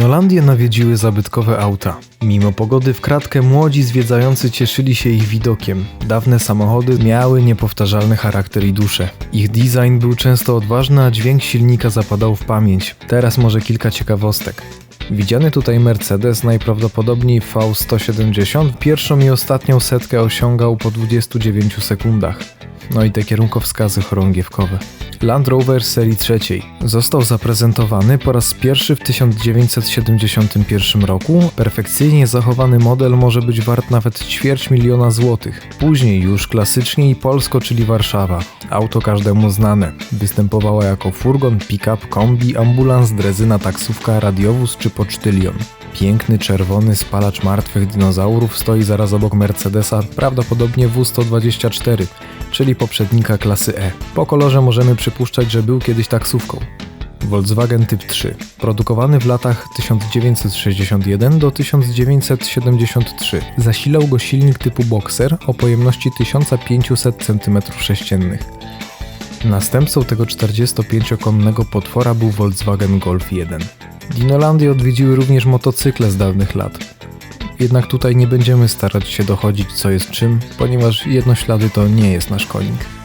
Dinolandię nawiedziły zabytkowe auta. Mimo pogody w kratkę młodzi zwiedzający cieszyli się ich widokiem. Dawne samochody miały niepowtarzalny charakter i duszę. Ich design był często odważny, a dźwięk silnika zapadał w pamięć. Teraz może kilka ciekawostek. Widziany tutaj Mercedes, najprawdopodobniej V170, pierwszą i ostatnią setkę osiągał po 29 sekundach. No i te kierunkowskazy chorągiewkowe. Land Rover serii trzeciej został zaprezentowany po raz pierwszy w 1971 roku. Perfekcyjnie zachowany model może być wart nawet ćwierć miliona złotych. Później już klasycznie i polsko, czyli Warszawa. Auto każdemu znane. Występowała jako furgon, pick-up, kombi, ambulans, drezyna, taksówka, radiowóz czy pocztylion. Piękny czerwony spalacz martwych dinozaurów stoi zaraz obok Mercedesa, prawdopodobnie W124, czyli poprzednika klasy E. Po kolorze możemy przypuszczać, że był kiedyś taksówką. Volkswagen Typ 3, produkowany w latach 1961 do 1973. Zasilał go silnik typu Boxer o pojemności 1500 cm3. Następcą tego 45-konnego potwora był Volkswagen Golf 1. Dinolandię odwiedziły również motocykle z dawnych lat. Jednak tutaj nie będziemy starać się dochodzić co jest czym, ponieważ jednoślady to nie jest nasz konik.